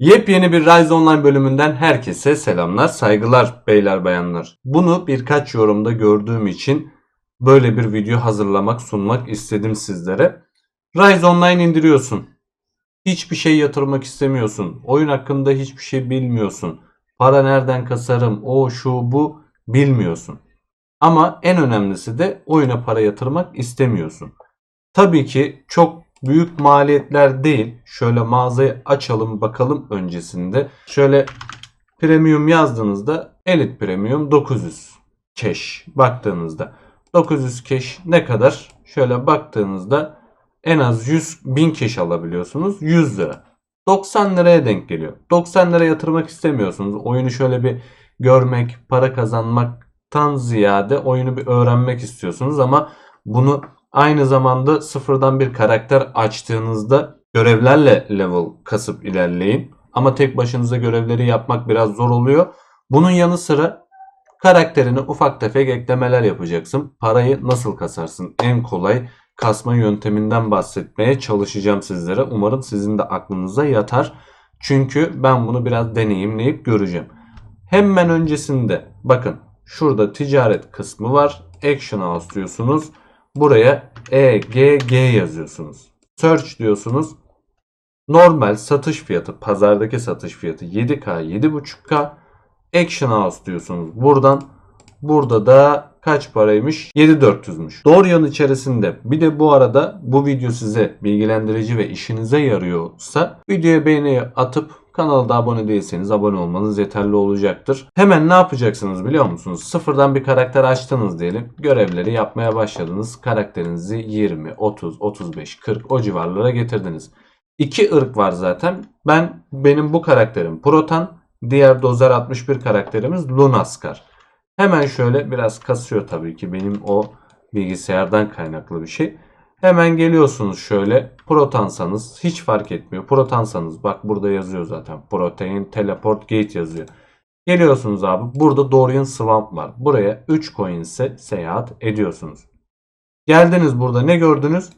Yepyeni bir Rise Online bölümünden herkese selamlar, saygılar beyler bayanlar. Bunu birkaç yorumda gördüğüm için böyle bir video hazırlamak, sunmak istedim sizlere. Rise Online indiriyorsun. Hiçbir şey yatırmak istemiyorsun. Oyun hakkında hiçbir şey bilmiyorsun. Para nereden kasarım, o şu bu bilmiyorsun. Ama en önemlisi de oyuna para yatırmak istemiyorsun. Tabii ki çok büyük maliyetler değil. Şöyle mağazayı açalım bakalım öncesinde. Şöyle premium yazdığınızda Elite Premium 900 cash baktığınızda. 900 cash ne kadar? Şöyle baktığınızda en az 100 bin cash alabiliyorsunuz. 100 lira. 90 liraya denk geliyor. 90 lira yatırmak istemiyorsunuz. Oyunu şöyle bir görmek, para kazanmaktan ziyade oyunu bir öğrenmek istiyorsunuz ama bunu aynı zamanda sıfırdan bir karakter açtığınızda görevlerle level kasıp ilerleyin. Ama tek başınıza görevleri yapmak biraz zor oluyor. Bunun yanı sıra karakterine ufak tefek eklemeler yapacaksın. Parayı nasıl kasarsın? En kolay kasma yönteminden bahsetmeye çalışacağım sizlere. Umarım sizin de aklınıza yatar. Çünkü ben bunu biraz deneyimleyip göreceğim. Hemen öncesinde bakın şurada ticaret kısmı var. Action House diyorsunuz. Buraya EGG yazıyorsunuz. Search diyorsunuz. Normal satış fiyatı, pazardaki satış fiyatı 7K, 7.5K. Action House diyorsunuz. Buradan burada da kaç paraymış? 7400'müş. Dorian içerisinde bir de bu arada bu video size bilgilendirici ve işinize yarıyorsa videoya beğeni atıp kanala da abone değilseniz abone olmanız yeterli olacaktır. Hemen ne yapacaksınız biliyor musunuz? Sıfırdan bir karakter açtınız diyelim. Görevleri yapmaya başladınız. Karakterinizi 20, 30, 35, 40 o civarlara getirdiniz. İki ırk var zaten. Ben benim bu karakterim Protan. Diğer Dozer 61 karakterimiz Lunaskar. Hemen şöyle biraz kasıyor tabii ki benim o bilgisayardan kaynaklı bir şey. Hemen geliyorsunuz şöyle protansanız hiç fark etmiyor. Protansanız bak burada yazıyor zaten. Protein Teleport Gate yazıyor. Geliyorsunuz abi burada Dorian Swamp var. Buraya 3 coin ise seyahat ediyorsunuz. Geldiniz burada ne gördünüz?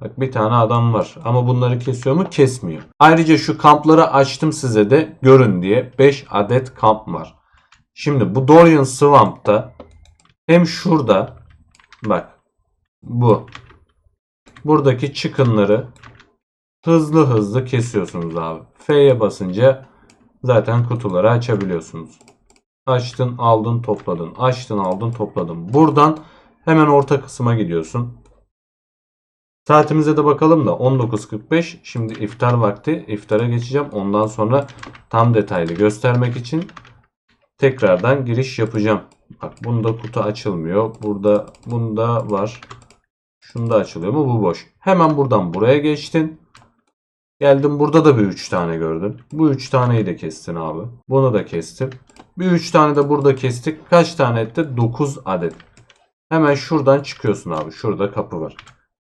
Bak bir tane adam var ama bunları kesiyor mu? Kesmiyor. Ayrıca şu kampları açtım size de görün diye 5 adet kamp var. Şimdi bu Dorian Swamp'ta hem şurada bak bu buradaki çıkınları hızlı hızlı kesiyorsunuz abi. F'ye basınca zaten kutuları açabiliyorsunuz. Açtın, aldın, topladın. Açtın, aldın, topladın. Buradan hemen orta kısma gidiyorsun. Saatimize de bakalım da 19.45. Şimdi iftar vakti. İftara geçeceğim. Ondan sonra tam detaylı göstermek için tekrardan giriş yapacağım. Bak bunda kutu açılmıyor. Burada bunda var. Şunda açılıyor mu? Bu boş. Hemen buradan buraya geçtin. Geldim burada da bir 3 tane gördün. Bu 3 taneyi de kestin abi. Bunu da kestim. Bir 3 tane de burada kestik. Kaç tane etti? 9 adet. Hemen şuradan çıkıyorsun abi. Şurada kapı var.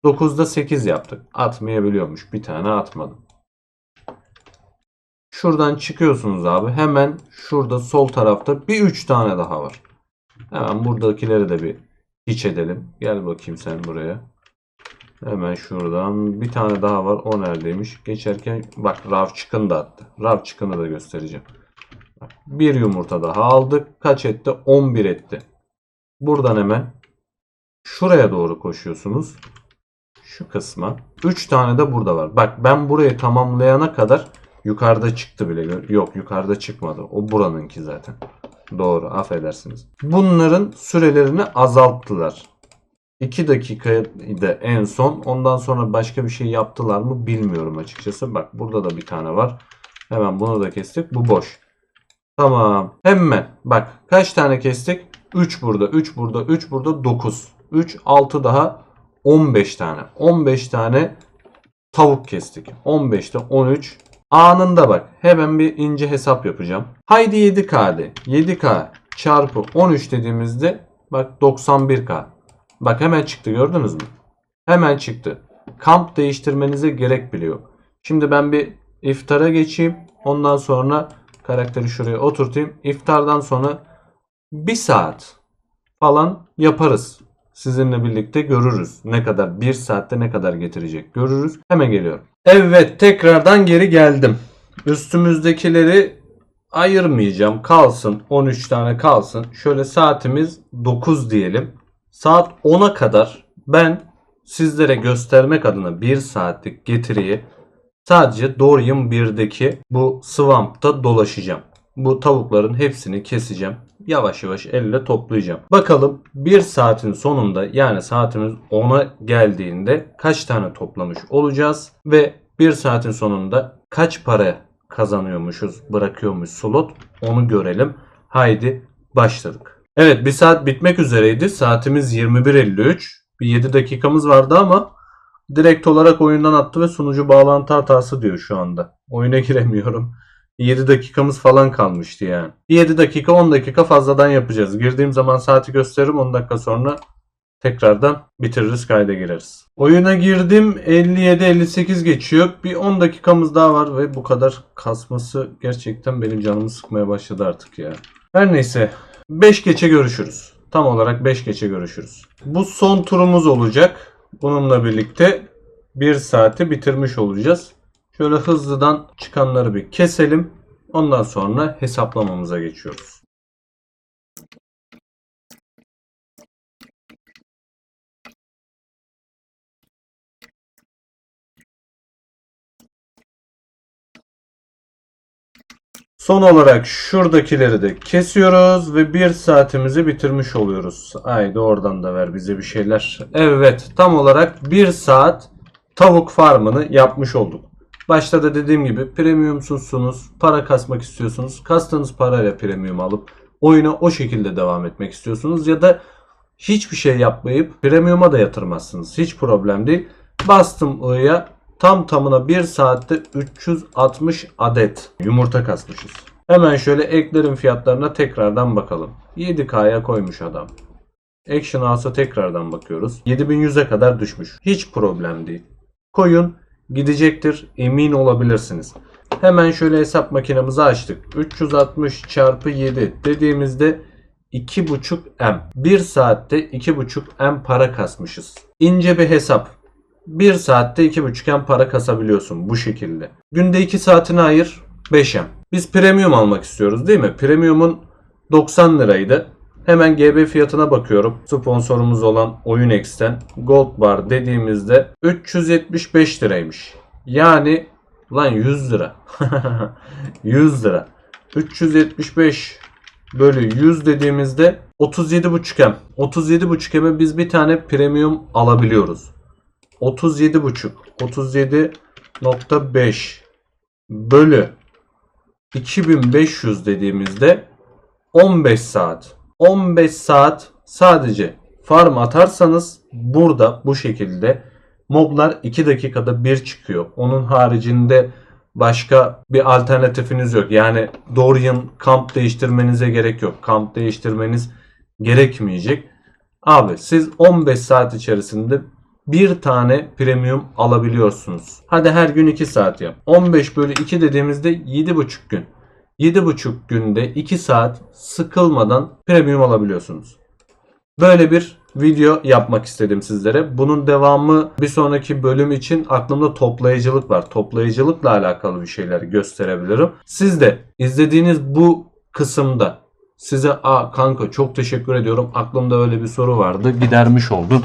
9'da 8 yaptık. Atmayabiliyormuş. Bir tane atmadım. Şuradan çıkıyorsunuz abi. Hemen şurada sol tarafta bir 3 tane daha var. Hemen buradakileri de bir hiç edelim. Gel bakayım sen buraya. Hemen şuradan bir tane daha var. O neredeymiş? Geçerken bak Rav çıkın da attı. Rav çıkını da göstereceğim. Bir yumurta daha aldık. Kaç etti? 11 etti. Buradan hemen şuraya doğru koşuyorsunuz. Şu kısma. 3 tane de burada var. Bak ben burayı tamamlayana kadar yukarıda çıktı bile. Yok yukarıda çıkmadı. O buranınki zaten. Doğru affedersiniz. Bunların sürelerini azalttılar. 2 dakikaydı en son. Ondan sonra başka bir şey yaptılar mı bilmiyorum açıkçası. Bak burada da bir tane var. Hemen bunu da kestik. Bu boş. Tamam. Hemen bak kaç tane kestik? 3 burada, 3 burada, 3 burada 9. 3, 6 daha 15 tane. 15 tane tavuk kestik. 15'te 13. Anında bak. Hemen bir ince hesap yapacağım. Haydi 7K'de. 7K çarpı 13 dediğimizde bak 91K. Bak hemen çıktı gördünüz mü? Hemen çıktı. Kamp değiştirmenize gerek bile yok. Şimdi ben bir iftara geçeyim. Ondan sonra karakteri şuraya oturtayım. İftardan sonra bir saat falan yaparız. Sizinle birlikte görürüz. Ne kadar bir saatte ne kadar getirecek görürüz. Hemen geliyorum. Evet tekrardan geri geldim. Üstümüzdekileri ayırmayacağım. Kalsın. 13 tane kalsın. Şöyle saatimiz 9 diyelim. Saat 10'a kadar ben sizlere göstermek adına 1 saatlik getiriyi sadece Dorian 1'deki bu swamp'ta dolaşacağım. Bu tavukların hepsini keseceğim. Yavaş yavaş elle toplayacağım. Bakalım 1 saatin sonunda yani saatimiz 10'a geldiğinde kaç tane toplamış olacağız ve 1 saatin sonunda kaç para kazanıyormuşuz, bırakıyormuş slot onu görelim. Haydi başladık. Evet bir saat bitmek üzereydi. Saatimiz 21.53. Bir 7 dakikamız vardı ama direkt olarak oyundan attı ve sunucu bağlantı hatası diyor şu anda. Oyuna giremiyorum. 7 dakikamız falan kalmıştı yani. 7 dakika 10 dakika fazladan yapacağız. Girdiğim zaman saati gösteririm 10 dakika sonra tekrardan bitiririz kayda gireriz. Oyuna girdim 57-58 geçiyor. Bir 10 dakikamız daha var ve bu kadar kasması gerçekten benim canımı sıkmaya başladı artık ya. Her neyse 5 geçe görüşürüz. Tam olarak 5 geçe görüşürüz. Bu son turumuz olacak. Bununla birlikte 1 saati bitirmiş olacağız. Şöyle hızlıdan çıkanları bir keselim. Ondan sonra hesaplamamıza geçiyoruz. Son olarak şuradakileri de kesiyoruz ve bir saatimizi bitirmiş oluyoruz. Haydi oradan da ver bize bir şeyler. Evet tam olarak bir saat tavuk farmını yapmış olduk. Başta da dediğim gibi premiumsuzsunuz, para kasmak istiyorsunuz. Kastığınız parayla premium alıp oyuna o şekilde devam etmek istiyorsunuz ya da hiçbir şey yapmayıp premium'a da yatırmazsınız. Hiç problem değil. Bastım I'ya tam tamına 1 saatte 360 adet yumurta kasmışız. Hemen şöyle eklerin fiyatlarına tekrardan bakalım. 7K'ya koymuş adam. Action House'a tekrardan bakıyoruz. 7100'e kadar düşmüş. Hiç problem değil. Koyun gidecektir emin olabilirsiniz. Hemen şöyle hesap makinemizi açtık. 360 çarpı 7 dediğimizde 2,5 M. 1 saatte 2,5 M para kasmışız. İnce bir hesap. 1 saatte 2,5 M para kasabiliyorsun bu şekilde. Günde 2 saatini ayır 5 M. Biz premium almak istiyoruz değil mi? Premium'un 90 liraydı. Hemen GB fiyatına bakıyorum. Sponsorumuz olan OyunX'ten Gold Bar dediğimizde 375 liraymış. Yani lan 100 lira. 100 lira. 375 bölü 100 dediğimizde 37,5 M. 37,5 M'e biz bir tane premium alabiliyoruz. 37,5 37.5 bölü 2500 dediğimizde 15 saat. 15 saat sadece farm atarsanız burada bu şekilde moblar 2 dakikada bir çıkıyor. Onun haricinde başka bir alternatifiniz yok. Yani Dorian kamp değiştirmenize gerek yok. Kamp değiştirmeniz gerekmeyecek. Abi siz 15 saat içerisinde bir tane premium alabiliyorsunuz. Hadi her gün 2 saat yap. 15 bölü 2 dediğimizde 7,5 gün. 7,5 günde 2 saat sıkılmadan premium alabiliyorsunuz. Böyle bir video yapmak istedim sizlere. Bunun devamı bir sonraki bölüm için aklımda toplayıcılık var. Toplayıcılıkla alakalı bir şeyler gösterebilirim. Siz de izlediğiniz bu kısımda size a kanka çok teşekkür ediyorum. Aklımda öyle bir soru vardı. Gidermiş oldun.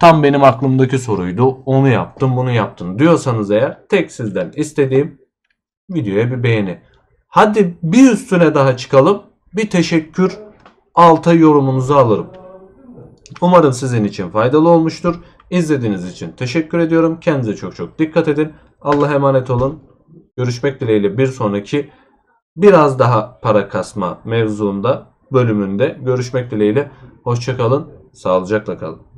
Tam benim aklımdaki soruydu. Onu yaptım, bunu yaptım diyorsanız eğer tek sizden istediğim videoya bir beğeni. Hadi bir üstüne daha çıkalım. Bir teşekkür alta yorumunuzu alırım. Umarım sizin için faydalı olmuştur. İzlediğiniz için teşekkür ediyorum. Kendinize çok çok dikkat edin. Allah'a emanet olun. Görüşmek dileğiyle bir sonraki biraz daha para kasma mevzuunda bölümünde görüşmek dileğiyle. Hoşçakalın. Sağlıcakla kalın.